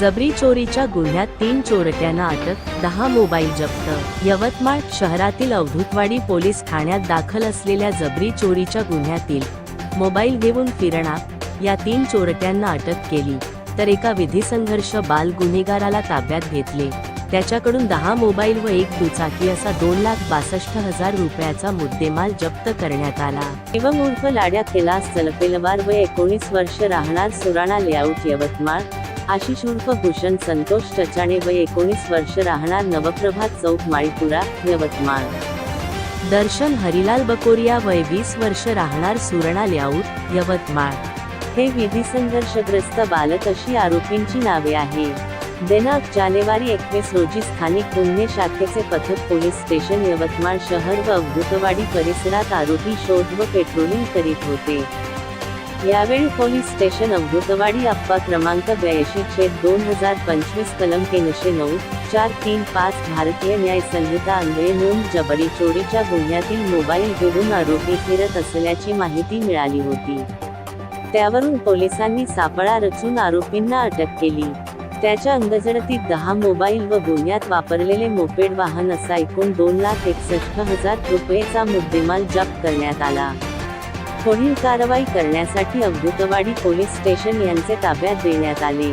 जबरी चोरीच्या गुन्ह्यात तीन चोरट्यांना अटक दहा मोबाईल जप्त. यवतमाळ शहरातील अवधूतवाडी पोलीस ठाण्यात दाखल असलेल्या जबरी चोरीच्या गुन्ह्यातील मोबाईल घेऊन फिरणा या तीन चोरट्यांना अटक केली तर एका विधी संघर्ष बाल गुन्हेगाराला ताब्यात घेतले. त्याच्याकडून दहा मोबाईल व एक दुचाकी असा दोन लाख बासष्ट हजार रुपयाचा मुद्देमाल जप्त करण्यात आला. एवं उर्फ लाड्या खेलास जलपेलवार व एकोणीस वर्ष राहणार सुराणा लेआउट यवतमाळ आशिष उर्फ भूषण संतोष टचाणे व एकोणीस वर्ष राहणार नवप्रभात चौक माळीपुरा यवतमाळ. दर्शन हरिलाल बकोरिया वय वीस वर्ष राहणार सुरणा लेआउट यवतमाळ. हे विधी संघर्षग्रस्त बालक अशी आरोपींची नावे आहे. दिनांक जानेवारी एकवीस रोजी स्थानिक गुन्हे शाखेचे पथक पोलीस स्टेशन यवतमाळ शहर व अवधूतवाडी परिसरात आरोपी शोध व पेट्रोलिंग करीत होते. यावेळी पोलीस स्टेशन अमृतवाडी अप्पा क्रमांक ब्याऐंशी छेद दोन हजार पंचवीस कलम तीनशे नऊ चार तीन पाच भारतीय न्याय संहिता अन्वये नोंद जबरी चोरीच्या गुन्ह्यातील मोबाईल घेऊन आरोपी फिरत असल्याची माहिती मिळाली होती. त्यावरून पोलिसांनी सापळा रचून आरोपींना अटक केली. त्याच्या अंगजडतीत दहा मोबाईल व गुन्ह्यात वापरलेले मोपेड वाहन असा एकूण दोन लाख एकसष्ट हजार रुपयेचा मुद्देमाल जप्त करण्यात आला. पुढील कारवाई करण्यासाठी अमृतवाडी पोलीस स्टेशन यांचे ताब्यात देण्यात आले.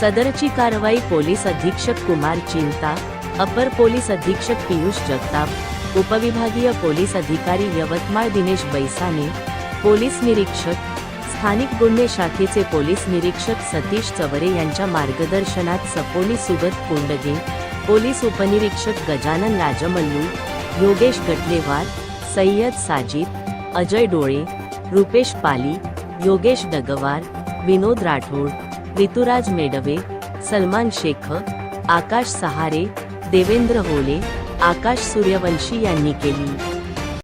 सदरची कारवाई पोलीस अधीक्षक कुमार चिंता अपर पोलीस अधीक्षक पियुष जगताप उपविभागीय पोलीस अधिकारी यवतमाळ दिनेश बैसाने पोलीस निरीक्षक स्थानिक गुन्हे शाखेचे पोलीस निरीक्षक सतीश चवरे यांच्या मार्गदर्शनात सपोली सुगत कोंडगे पोलीस उपनिरीक्षक गजानन राजमल्लू योगेश गटलेवार सय्यद साजिद अजय डोळे रुपेश पाली योगेश डगवार विनोद राठोड ऋतुराज मेडवे सलमान शेख आकाश सहारे देवेंद्र होले आकाश सूर्यवंशी यांनी केली.